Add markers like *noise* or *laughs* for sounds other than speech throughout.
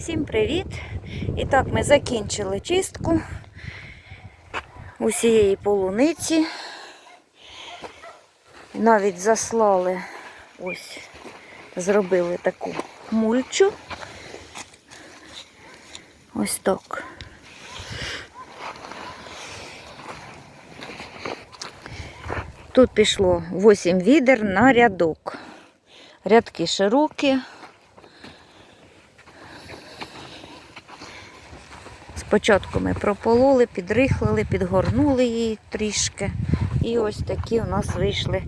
Всім привіт! І так, ми закінчили чистку усієї полуниці. Навіть заслали, ось, зробили таку мульчу. Ось так. Тут пішло 8 відер на рядок. Рядки широкі. Спочатку ми пропололи, підрихлили, підгорнули її трішки. І ось такі у нас вийшли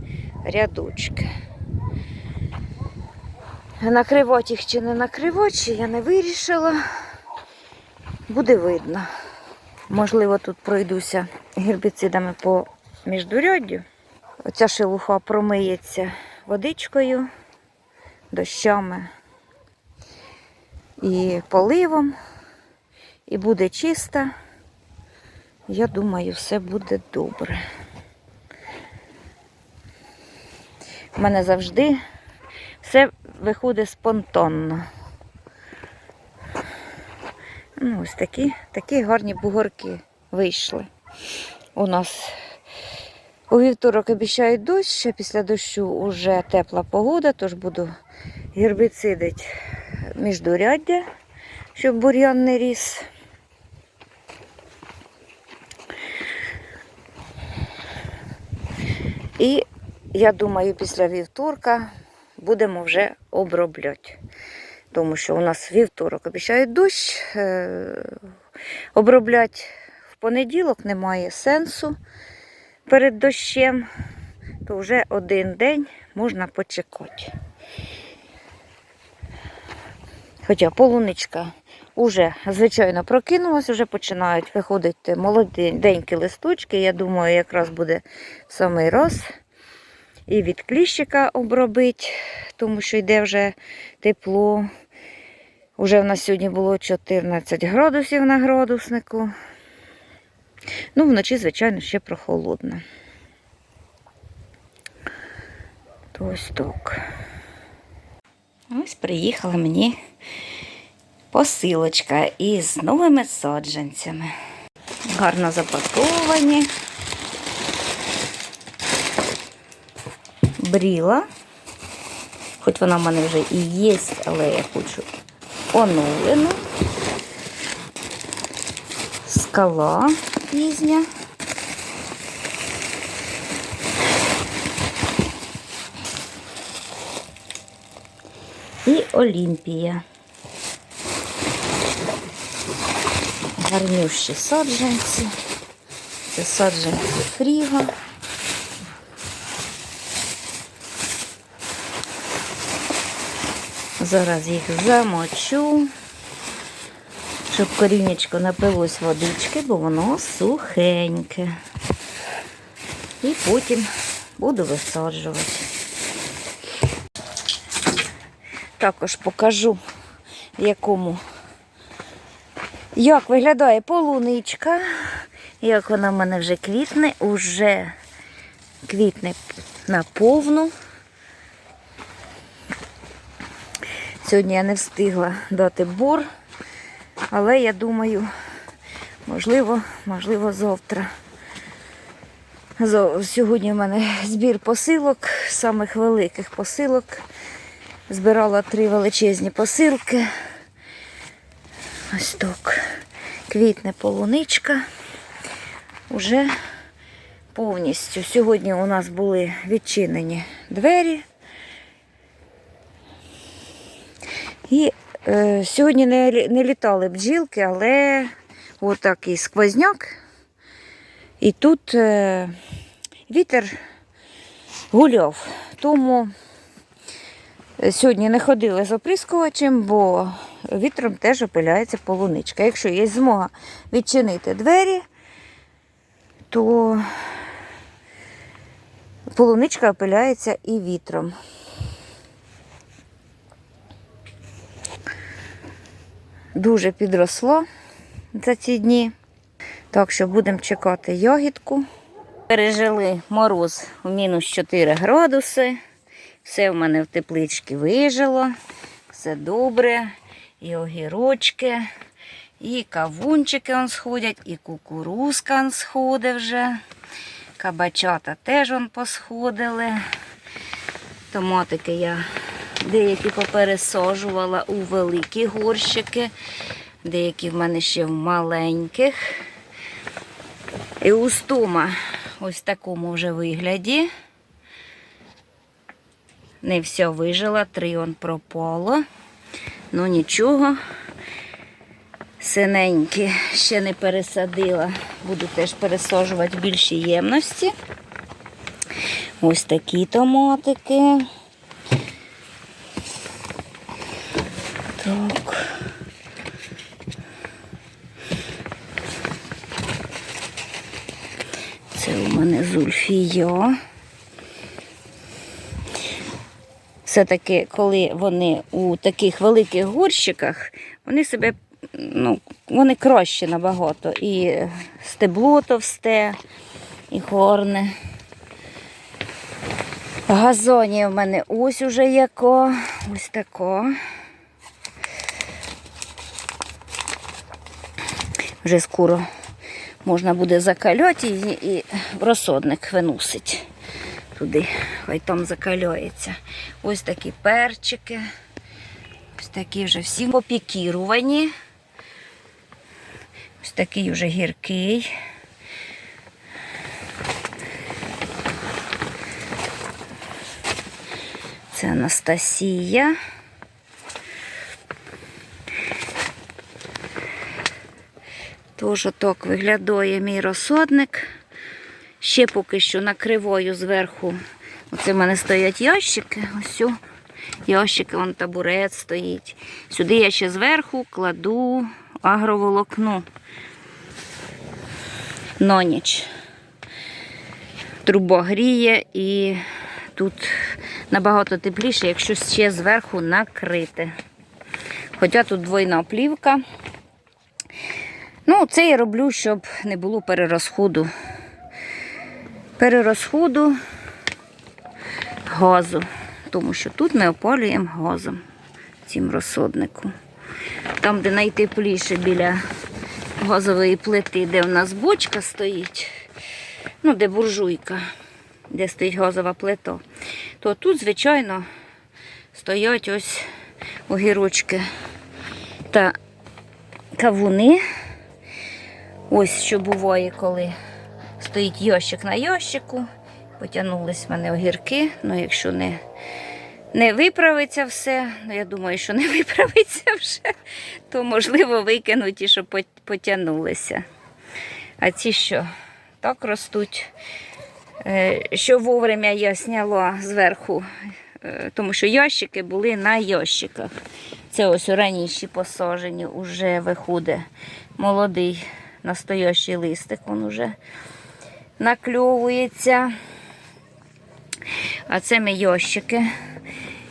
рядочки. Накривати їх чи не накривати, я не вирішила. Буде видно. Можливо, тут пройдуся гербіцидами по міждуряддю. Оця шелуха промиється водичкою, дощами і поливом. І буде чиста. Я думаю, все буде добре. У мене завжди все виходить спонтанно. Ну, ось такі, такі гарні бугорки вийшли. У нас у вівторок обіцяють дощ, а після дощу вже тепла погода, тож буду гербіцидити міждуряддя, щоб бур'ян не ріс. І я думаю, після вівторка будемо вже обробляти. Тому що у нас вівторок обіцяють дощ. е, Обробляти в понеділок немає сенсу перед дощем, то вже один день можна почекати. Хоча полуничка вже, звичайно, прокинулась, вже починають виходити молоденькі листочки. Я думаю, якраз буде самий раз. І від кліщика обробити, тому що йде вже тепло. Уже в нас сьогодні було 14 градусів на градуснику. Ну, вночі, звичайно, ще прохолодно. То ось так. Ось приїхала мені посилочка із новими саджанцями. Гарно запаковані. Бріла. Хоч вона в мене вже і є, але я хочу оновлену. Скала пізня. І Олімпія. Гарнющі саджанці. Це саджанці фріга. Зараз їх замочу, щоб корінечко напилось водички, бо воно сухеньке. І потім буду висаджувати. Також покажу, в якому, як виглядає полуничка, як вона в мене вже квітне, уже квітне наповну. Сьогодні я не встигла дати бор, але я думаю, можливо, можливо, завтра. Сьогодні в мене збір посилок, самих великих посилок. Збирала три величезні посилки. Ось так. Квітне полуничка. Уже повністю. Сьогодні у нас були відчинені двері. І е, сьогодні не, не літали бджілки, але отакий сквозняк. І тут е, вітер гуляв. Тому е, сьогодні не ходили з оприскувачем, бо вітром теж опиляється полуничка. Якщо є змога відчинити двері, то полуничка опиляється і вітром. дуже підросло за ці дні. Так що будемо чекати ягідку. Пережили мороз у мінус 4 градуси. Все в мене в тепличці вижило. Все добре. І огірочки, і кавунчики он сходять, і кукурузка он сходить вже. Кабачата теж он посходили. Томатики я деякі попересаджувала у великі горщики, деякі в мене ще в маленьких. І устома ось в такому вже вигляді. Не все вижила, три он пропало. Ну нічого. Синенькі ще не пересадила. Буду теж пересаджувати в більшій ємності. Ось такі томатики. Так. Це у мене зульфія. Все-таки, коли вони у таких великих горщиках, вони себе, ну, вони краще набагато. І стебло товсте, і горне. Газонів в мене ось уже яко, ось тако. Вже скоро можна буде закальоти і в розсодник виносить туди, хай там закальоється. Ось такі перчики. Ось такі вже всі попікірувані. Ось такий вже гіркий. Це Анастасія. Тож так виглядає мій розсадник. Ще поки що накриваю зверху. Оце в мене стоять ящики. Ось ящики, вон табурет стоїть. Сюди я ще зверху кладу агроволокно. На ніч. Труба гріє і тут набагато тепліше, якщо ще зверху накрити. Хоча тут двойна плівка. Ну, це я роблю, щоб не було перерозходу. Перерозходу газу. Тому що тут ми опалюємо газом цим розсадником. Там, де найтепліше біля газової плити, де в нас бочка стоїть, ну, де буржуйка, де стоїть газова плита, то тут, звичайно, стоять ось огірочки та кавуни. Ось що буває, коли стоїть ящик на ящику. Потягнулись в мене огірки. Ну, якщо не, не виправиться все, ну я думаю, що не *laughs* виправиться вже, то можливо викинуть і щоб потягнулися. А ці що так ростуть. Е, Що вовремя я зняла зверху, е, тому що ящики були на ящиках. Це ось у раніше посажені, вже виходить молодий настоящий листик, він вже накльовується. А це ми ящики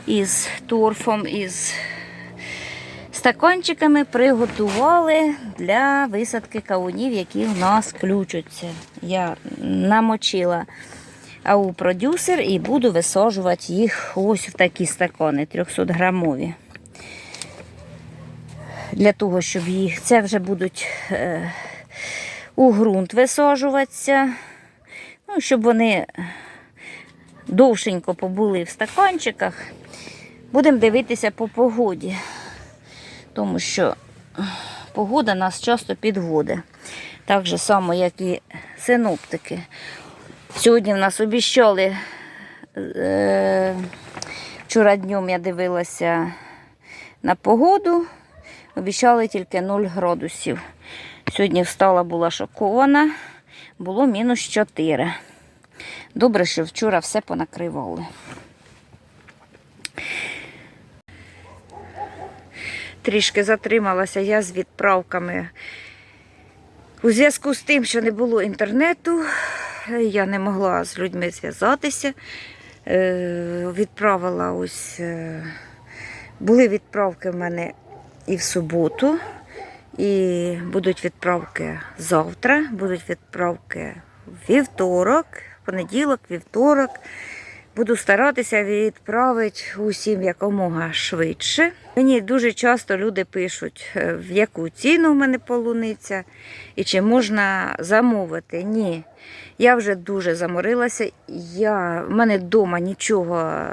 із торфом, із стаканчиками приготували для висадки кавунів, які в нас ключаться. Я намочила ау продюсер і буду висаджувати їх ось в такі стакани 300 грамові. Для того, щоб їх це вже будуть е, у ґрунт висаджуватися. Ну, щоб вони довшенько побули в стаканчиках. Будемо дивитися по погоді, тому що погода нас часто підводить. Так же само, як і синоптики. Сьогодні в нас обіщали, е, вчора днем я дивилася на погоду, обіщали тільки 0 градусів. Сьогодні встала, була шокована, було мінус 4. Добре, що вчора все понакривали. Трішки затрималася я з відправками. У зв'язку з тим, що не було інтернету, я не могла з людьми зв'язатися. Е, Відправила ось, е, були відправки в мене і в суботу, і будуть відправки завтра, будуть відправки вівторок, понеділок, вівторок. Буду старатися відправити усім якомога швидше. Мені дуже часто люди пишуть, е, в яку ціну в мене полуниця і чи можна замовити. Ні. Я вже дуже заморилася. Я, в мене вдома нічого.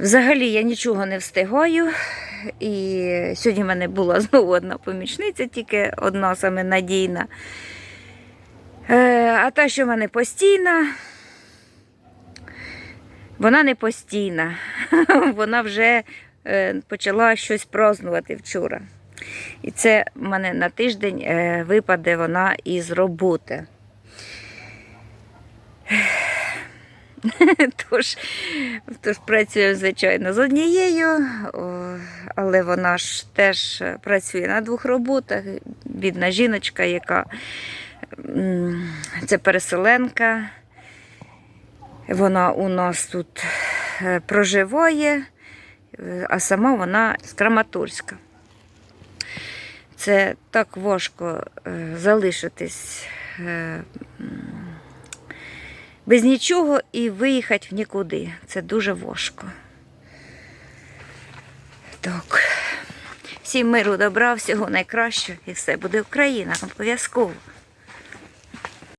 Взагалі я нічого не встигаю. І сьогодні в мене була *laughs* знову одна помічниця, тільки одна саме надійна. Е, а та, що в мене постійна, вона не постійна. *laughs* Вона вже е, почала щось празднувати вчора. І це в мене на тиждень е, випаде вона із роботи. Тож, тож працюю, звичайно, з однією, але вона ж теж працює на двох роботах. Бідна жіночка, яка це переселенка. Вона у нас тут е, проживає, е, а сама вона з Краматорська. Це так важко е, залишитись е, без нічого і виїхати в нікуди. Це дуже важко. Так. Всім миру, добра, всього найкращого і все буде Україна, обов'язково.